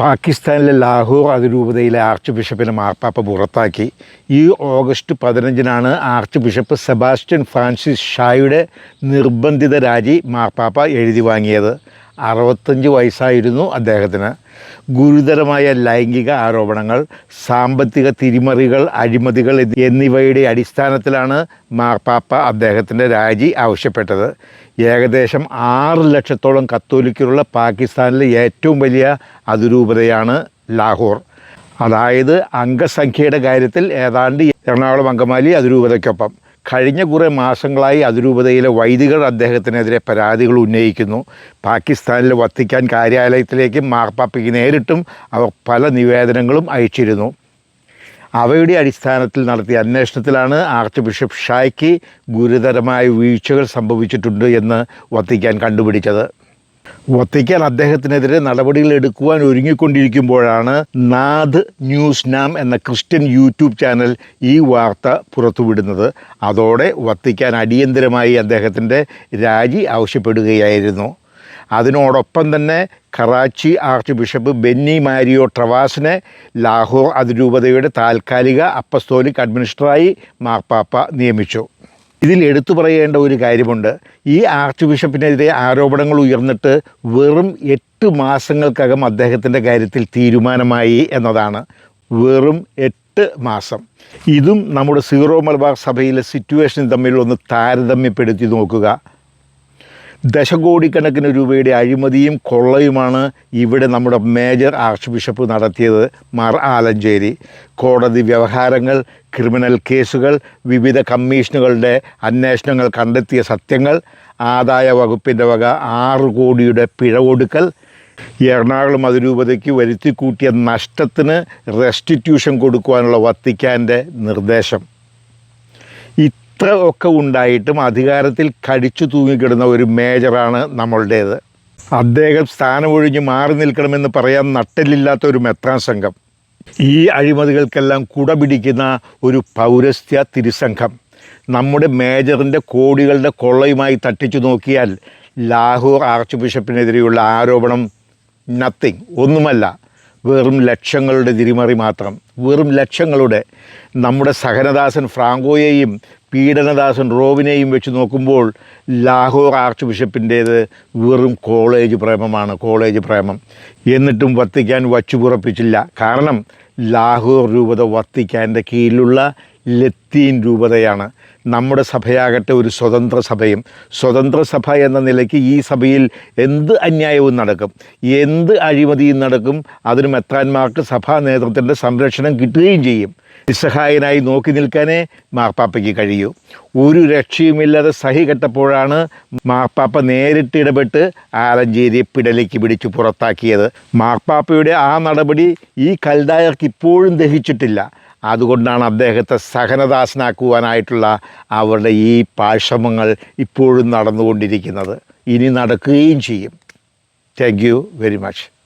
പാകിസ്ഥാനിലെ ലാഹോർ അതിരൂപതയിലെ ആർച്ച് ബിഷപ്പിനെ മാർപ്പാപ്പ പുറത്താക്കി. ഈ ഓഗസ്റ്റ് പതിനഞ്ചിനാണ് ആർച്ച് ബിഷപ്പ് സെബാസ്റ്റ്യൻ ഫ്രാൻസിസ് ഷായുടെ നിർബന്ധിത രാജി മാർപ്പാപ്പ എഴുതി വാങ്ങിയത്. അറുപത്തഞ്ച് വയസ്സായിരുന്നു അദ്ദേഹത്തിന്. ഗുരുതരമായ ലൈംഗിക ആരോപണങ്ങൾ സാമ്പത്തിക തിരിമറികൾ അഴിമതികൾ എന്നിവയുടെ അടിസ്ഥാനത്തിലാണ് മാർപ്പാപ്പ അദ്ദേഹത്തിന്റെ രാജി ആവശ്യപ്പെട്ടത്. ഏകദേശം ആറ് ലക്ഷത്തോളം കത്തോലിക്കരുള്ള പാകിസ്ഥാനിലെ ഏറ്റവും വലിയ അതിരൂപതയാണ് ലാഹോർ. അതായത് അംഗസംഖ്യയുടെ കാര്യത്തിൽ ഏതാണ്ട് എറണാകുളം അങ്കമാലി അതിരൂപതയ്ക്കൊപ്പം. കഴിഞ്ഞ കുറേ മാസങ്ങളായി അതിരൂപതയിലെ വൈദികർ അദ്ദേഹത്തിനെതിരെ പരാതികൾ ഉന്നയിക്കുന്നു. പാകിസ്ഥാനിലെ വത്തിക്കാൻ കാര്യാലയത്തിലേക്കും മാർപ്പാപ്പയ്ക്ക് നേരിട്ടും അവർ പല നിവേദനങ്ങളും അയച്ചിരുന്നു. അവയുടെ അടിസ്ഥാനത്തിൽ നടത്തിയ അന്വേഷണത്തിലാണ് ആർച്ച് ബിഷപ്പ് ഷായ്ക്ക് ഗുരുതരമായ വീഴ്ചകൾ സംഭവിച്ചിട്ടുണ്ട് എന്ന് വത്തിക്കാൻ കണ്ടുപിടിച്ചത്. വത്തിക്കാൻ അദ്ദേഹത്തിനെതിരെ നടപടികൾ എടുക്കുവാൻ ഒരുങ്ങിക്കൊണ്ടിരിക്കുമ്പോഴാണ് നാദ് ന്യൂസ് നാം എന്ന ക്രിസ്ത്യൻ യൂട്യൂബ് ചാനൽ ഈ വാർത്ത പുറത്തുവിടുന്നത്. അതോടെ വത്തിക്കാൻ അടിയന്തരമായി അദ്ദേഹത്തിന്റെ രാജി ആവശ്യപ്പെടുകയായിരുന്നു. അതിനോടൊപ്പം തന്നെ Karachi archbishop Benny Mario ട്രവാസിനെ ലാഹോർ അതിരൂപതയുടെ താൽക്കാലിക അപ്പസ്തോലിക് അഡ്മിനിസ്ട്രറായി മാർപ്പാപ്പ നിയമിച്ചു. ഇതിൽ എടുത്തു പറയേണ്ട ഒരു കാര്യമുണ്ട്. ഈ ആർച്ച് ബിഷപ്പിനെതിരെ ആരോപണങ്ങൾ ഉയർന്നിട്ട് വെറും എട്ട് മാസങ്ങൾക്കകം അദ്ദേഹത്തിന്റെ കാര്യത്തിൽ തീരുമാനമായി എന്നതാണ്. വെറും എട്ട് മാസം. ഇതും നമ്മുടെ സീറോ മലബാർ സഭയിലെ സിറ്റുവേഷൻ തമ്മിൽ ഒന്ന് താരതമ്യപ്പെടുത്തി നോക്കുക. ദശകോടിക്കണക്കിന് രൂപയുടെ അഴിമതിയും കൊള്ളയുമാണ് ഇവിടെ നമ്മുടെ മേജർ ആർച്ച് ബിഷപ്പ് നടത്തിയത്. മാർ ആലഞ്ചേരി. കോടതി വ്യവഹാരങ്ങൾ ക്രിമിനൽ കേസുകൾ വിവിധ കമ്മീഷനുകളുടെ അന്വേഷണങ്ങൾ കണ്ടെത്തിയ സത്യങ്ങൾ ആദായ വകുപ്പിന്റെ വക ആറ് കോടിയുടെ പിഴ കൊടുക്കൽ എറണാകുളം അതിരൂപതയ്ക്ക് വരുത്തിക്കൂട്ടിയ നഷ്ടത്തിന് റെസ്റ്റിറ്റ്യൂഷൻ കൊടുക്കുവാനുള്ള വത്തിക്കാന്റെ നിർദ്ദേശം. ഇത്ര ഒക്കെ ഉണ്ടായിട്ടും അധികാരത്തിൽ കടിച്ചു തൂങ്ങിക്കിടുന്ന ഒരു മേജറാണ് നമ്മളുടേത്. അദ്ദേഹം സ്ഥാനമൊഴിഞ്ഞ് മാറി നിൽക്കണമെന്ന് പറയാൻ നട്ടലില്ലാത്ത ഒരു മെത്രാൻ സംഘം. ഈ അഴിമതികൾക്കെല്ലാം കുട പിടിക്കുന്ന ഒരു പൗരസ്ത്യ തിരുസംഘം. നമ്മുടെ മേജറിന്റെ കോടികളുടെ കൊള്ളയുമായി തട്ടിച്ചു നോക്കിയാൽ ലാഹോർ ആർച്ച് ബിഷപ്പിനെതിരെയുള്ള ആരോപണം നത്തിങ് ഒന്നുമല്ല. വെറും ലക്ഷങ്ങളുടെ തിരിമറി മാത്രം. വെറും ലക്ഷങ്ങളുടെ. നമ്മുടെ സഹനദാസൻ ഫ്രാങ്കോയെയും പീഡനദാസൻ റോവിനെയും വെച്ച് നോക്കുമ്പോൾ ലാഹോർ ആർച്ച് ബിഷപ്പിന്റേത് വെറും കോളേജ് പ്രേമമാണ് കോളേജ് പ്രേമം. എന്നിട്ടും വത്തിക്കാൻ വച്ചുപുറപ്പിച്ചില്ല കാരണം ലാഹോർ രൂപത വത്തിക്കാന്റെ കീഴിലുള്ള ലത്തീൻ രൂപതയാണ്. നമ്മുടെ സഭയാകട്ടെ ഒരു സ്വതന്ത്ര സഭയും. സ്വതന്ത്ര സഭ എന്ന നിലയ്ക്ക് ഈ സഭയിൽ എന്ത് അന്യായവും നടക്കും? എന്ത് അഴിമതിയും നടക്കും? അതിന് മെത്രാന്മാർക്ക് സഭാ നേതൃത്വത്തിന്റെ സംരക്ഷണം കിട്ടുകയും ചെയ്യും? നിസ്സഹായനായി നോക്കി നിൽക്കാനേ മാർപ്പാപ്പയ്ക്ക് കഴിയൂ. ഒരു രക്ഷയുമില്ലാതെ സഹി കെട്ടപ്പോഴാണ് മാർപ്പാപ്പ നേരിട്ട് ഇടപെട്ട് ആലഞ്ചേരിയെ പിടലേക്ക് പിടിച്ചു പുറത്താക്കിയത്. മാർപ്പാപ്പയുടെ ആ നടപടി ഈ കൽദായർക്ക് ഇപ്പോഴും ദഹിച്ചിട്ടില്ല. അതുകൊണ്ടാണ് അദ്ദേഹത്തെ സഹനദാസനാക്കുവാനായിട്ടുള്ള അവരുടെ ഈ പാഴ്ശ്രമങ്ങൾ ഇപ്പോഴും നടന്നുകൊണ്ടിരിക്കുന്നത്. ഇനി നടക്കുകയും ചെയ്യും. Thank you very much